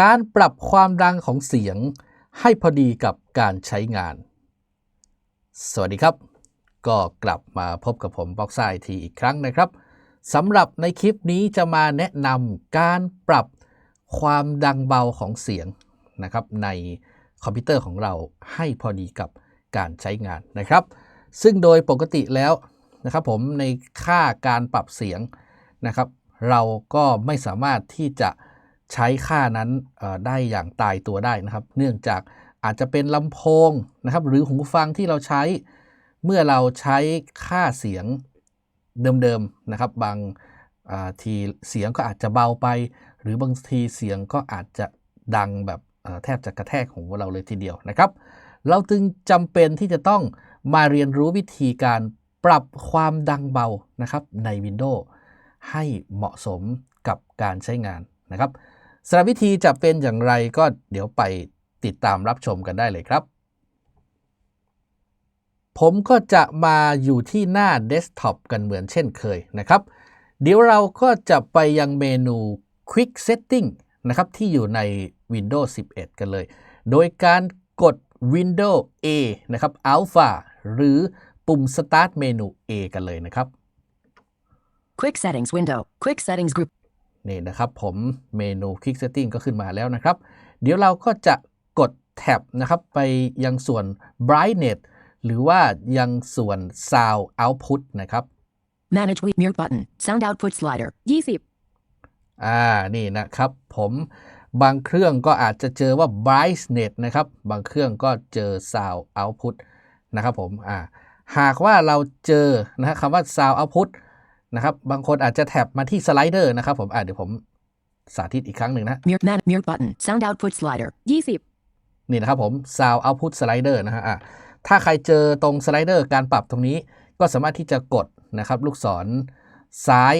การปรับความดังของเสียงให้พอดีกับการใช้งาน สวัสดีครับ ก็กลับมาพบกับผมบ็อกไซทีอีกครั้งนะครับสำหรับในคลิปนี้จะมาแนะนำการปรับความดังเบาของเสียงนะครับ ในคอมพิวเตอร์ของเราให้พอดีกับการใช้งานนะครับ ซึ่งโดยปกติแล้วนะครับผมในค่าการปรับเสียงนะครับ เราก็ไม่สามารถที่จะ ใช้ค่านั้นได้อย่างตายตัวได้นะครับ เนื่องจากอาจจะเป็นลำโพงนะครับ หรือหูฟังที่เราใช้ เมื่อเราใช้ค่าเสียงเดิมๆนะครับ บางทีเสียงก็อาจจะเบาไป หรือบางทีเสียงก็อาจจะดังแบบแทบจะกระแทกหูเราเลยทีเดียวนะครับ เราจึงจำเป็นที่จะต้องมาเรียนรู้วิธีการปรับความดังเบานะครับใน Windows ให้เหมาะสมกับการใช้งานนะครับ สำหรับวิธีจะเป็นอย่างไรก็เดี๋ยวไปติดตามรับชมกันได้เลยครับ ผมก็จะมาอยู่ที่หน้าเดสก์ท็อปกันเหมือนเช่นเคยนะครับ เดี๋ยวเราก็จะไปยังเมนู Quick Setting นะครับที่อยู่ใน Windows 11 กันเลย โดยการกด Windows A นะครับ Alpha หรือปุ่ม Start เมนู A กันเลยนะครับ Quick Settings window. Quick Settings group. นี่นะครับผมเมนู Quick Setting ก็ขึ้นมาแล้วนะครับ เดี๋ยวเราก็จะกดแท็บนะครับไปยังส่วน Brightness หรือว่ายังส่วน Sound Output นะครับ Manage with mute button. Sound output slider. 20. อ่า นี่นะครับผมบางเครื่องก็อาจจะเจอว่า brightness นะครับ บางเครื่องก็เจอ sound output นะครับผม อ่า หากว่าเราเจอนะฮะคำว่า sound output นะครับ บางคนอาจจะแท็บมาที่สไลเดอร์นะครับผมอ่าเดี๋ยวผมสาธิตอีกครั้งหนึ่งนะ Mute man mute button. Sound output slider. 20. นี่นะครับผม sound output slider นะฮะอะถ้าใครเจอตรงสไลเดอร์การปรับตรงนี้ ก็สามารถที่จะกดนะครับ ลูกศรซ้าย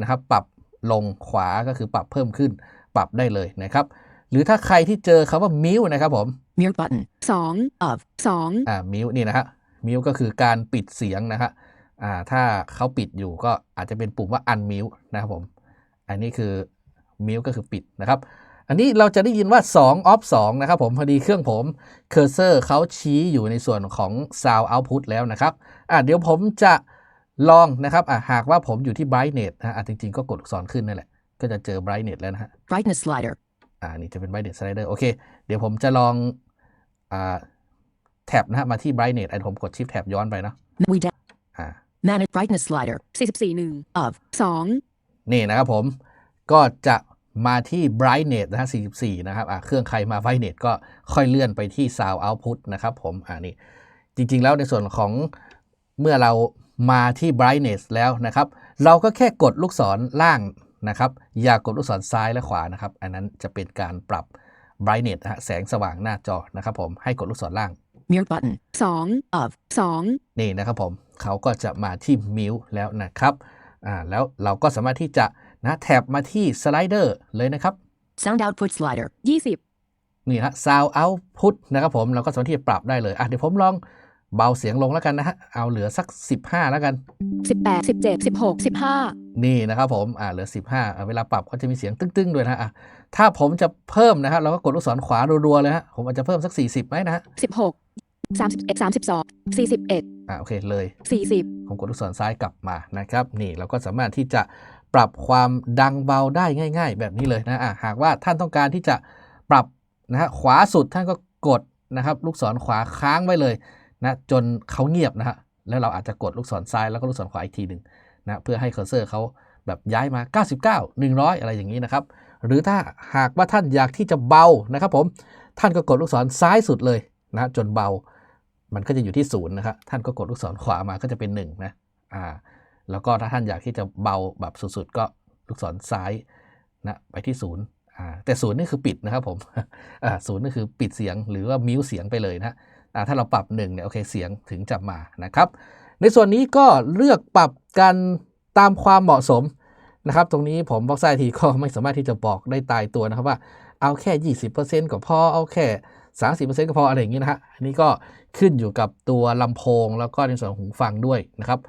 นะครับ ปรับลงขวาก็คือปรับเพิ่มขึ้น ปรับได้เลยนะครับ หรือถ้าใครที่เจอคำว่า mute นะครับผม Mute button. 2 of 2. อ่า mute นี่นะฮะ mute ก็คือการปิดเสียงนะฮะ อ่าถ้าเขาปิดอยู่ก็อาจจะเป็นปุ่มว่า unmute นะครับผม อันนี้คือ mute ก็คือปิดนะครับ อันนี้เราจะได้ยินว่า 2 off 2นะครับผมพอดีเครื่องผมเคอร์เซอร์เขาชี้อยู่ในส่วนของ sound output แล้วนะครับอะเดี๋ยวผมจะลองนะครับอะหากว่าผมอยู่ที่ brightness นะฮะอะจริงๆ ก็กดลูกศรขึ้นนั่นแหละ ก็จะเจอ brightness แล้วนะฮะ Brightness slider. อ่านี่จะเป็น brightness slider โอเค เดี๋ยวผมจะลองอ่าแท็บนะฮะมาที่ brightness อันผมกด shift แท็บย้อนไปเนาะ We da- อ่า manage brightness slider. 44 1 of 2. นี่นะครับผมก็จะมาที่ brightness นะฮะ44 นะครับอะเครื่องใครมา brightness ก็ค่อยเลื่อนไปที่ sound output นะครับผมอ่านี่จริง ๆ แล้วในส่วนของเมื่อเรามาที่ brightness แล้วนะครับ เราก็แค่กดลูกศรล่างนะครับ อย่ากดลูกศรซ้ายและขวานะครับ อันนั้นจะเป็นการปรับ brightness นะฮะแสงสว่างหน้าจอนะครับผมให้กดลูกศรล่าง Mute button. 2 of 2. นี่นะครับผม เขาก็จะมาที่มิวแล้วนะครับอ่าแล้วเราก็สามารถที่จะนะแท็บมาที่สไลเดอร์เลยนะครับ Sound output slider. 20. นี่ฮะ sound output นะครับผมเราก็สามารถที่จะปรับได้เลยอะเดี๋ยวผมลองเบาเสียงลงแล้วกันนะฮะ เอาเหลือสัก 15 แล้วกัน 18 17 16 15. นี่นะครับผม อ่าเหลือ 15อะเวลาปรับก็จะมีเสียงตึ้งๆ ด้วยนะฮะอะถ้าผมจะเพิ่มนะครับเราก็กดลูกศรขวารัวๆเลยฮะ ผมอาจจะเพิ่มสัก 40ไหมนะฮะ16 31 32 41 อ่าโอเคเลย 40 ผมกดลูกศรซ้ายกลับมานะครับ นี่เราก็สามารถที่จะปรับความดังเบาได้ง่าย ๆ แบบนี้เลยนะอะหากว่าท่านต้องการที่จะปรับนะฮะขวาสุดท่านก็กดนะครับลูกศรขวาค้างไว้เลยนะจนเขาเงียบนะฮะแล้วเราอาจจะกดลูกศรซ้ายแล้วก็ลูกศรขวาอีกทีหนึ่งนะเพื่อให้เคอร์เซอร์เขาแบบย้ายมา 99 100 อะไรอย่างนี้นะครับ หรือถ้าหากว่าท่านอยากที่จะเบานะครับผมท่านก็กดลูกศรซ้ายสุดเลยนะจนเบา มันก็จะอยู่ที่ศูนย์นะครับท่านก็กดลูกศรขวามาก็จะเป็น1นะอ่าแล้วก็ถ้าท่านอยากที่จะเบาแบบสุดๆก็ลูกศรซ้ายนะไปที่ศูนย์อ่าแต่ศูนย์นี่คือปิดนะครับผมอ่าศูนย์นี่คือปิดเสียงหรือว่ามิวเสียงไปเลยนะอ่าถ้าเราปรับ1เนี่ยโอเคเสียงถึงจะมานะครับ ในส่วนนี้ก็เลือกปรับกันตามความเหมาะสมนะครับตรงนี้ผมบอกไซทีก็ไม่สามารถที่จะบอกได้ตายตัวนะครับว่าเอาแค่ 20%ก็พอเอาแค่ 30%ก็พออะไรอย่างนี้นะฮะอันนี้ก็ ขึ้นอยู่กับตัวลำโพง แล้วก็ในส่วนหูฟังด้วยนะครับ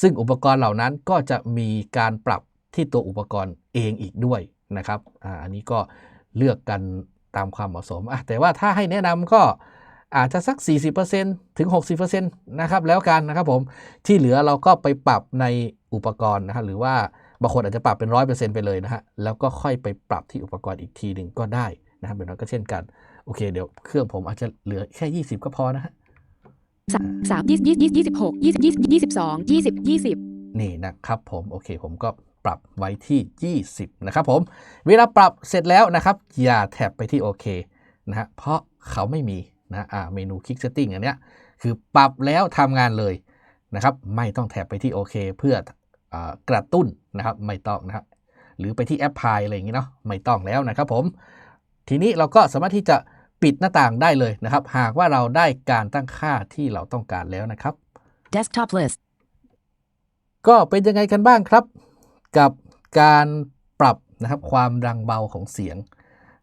ซึ่งอุปกรณ์เหล่านั้นก็จะมีการปรับที่ตัวอุปกรณ์เองอีกด้วยนะครับออันนี้ก็เลือกกันตามความเหมาะสมะแต่ว่าถ้าให้แนะนำก็อาจจะสัก 40%ถึง 60%นะครับ แล้วกันนะครับผม ที่เหลือเราก็ไปปรับในอุปกรณ์นะฮะหรือว่าบางคนอาจจะปรับเป็น 100%ไปเลยนะฮะ แล้วก็ค่อยไปปรับที่อุปกรณ์อีกทีหนึ่งก็ได้นะครับแบบนั้นก็เช่นกัน โอเค เดี๋ยวเครื่องผมอาจจะเหลือแค่ 20 ก็พอนะฮะ สามสามยี่สิบยี่สิบยี่สิบหกยี่สิบยี่สิบยี่สิบสองยี่สิบยี่สิบนี่นะครับผมโอเคผมก็ปรับไว้ที่ 20 นะครับผม เวลาปรับเสร็จแล้วนะครับ อย่าแท็บไปที่โอเคนะฮะเพราะเขาไม่มีนะอ่าเมนู Kick Setting อันเนี้ยคือปรับแล้วทำงานเลยนะครับไม่ต้องแท็บไปที่โอเคเพื่ออกระตุ้นนะครับไม่ต้องนะครับหรือไปที่แอปพลายอะไรอย่างงี้เนาะไม่ต้องแล้วนะครับผม ทีนี้เราก็สามารถที่จะ ปิดหน้าต่างได้เลยนะครับ หากว่าเราได้การตั้งค่าที่เราต้องการแล้วนะครับ desktop list ก็เป็นยังไงกันบ้างครับ กับการปรับนะครับความดังเบาของเสียง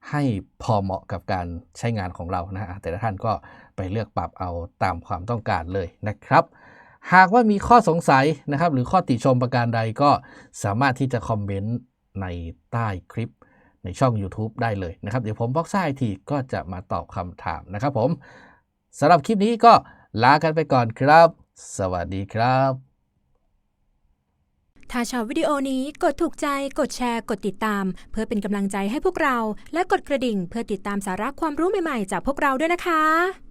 ให้พอเหมาะกับการใช้งานของเรานะฮะแต่ละท่านก็ไปเลือกปรับเอาตามความต้องการเลยนะครับ หากว่ามีข้อสงสัยนะครับ หรือข้อติชมประการใดก็สามารถที่จะคอมเมนต์ในใต้คลิป ในช่อง YouTube ได้เลยนะครับ เดี๋ยวผมบอกซ่าอีกทีก็จะมาตอบคำถามนะครับผมสำหรับคลิปนี้ก็ลากันไปก่อนครับ สวัสดีครับ ถ้าชอบวิดีโอนี้กดถูกใจ กดแชร์ กดติดตาม เพื่อเป็นกำลังใจให้พวกเรา และกดกระดิ่งเพื่อติดตามสาระความรู้ใหม่ๆ จากพวกเราด้วยนะคะ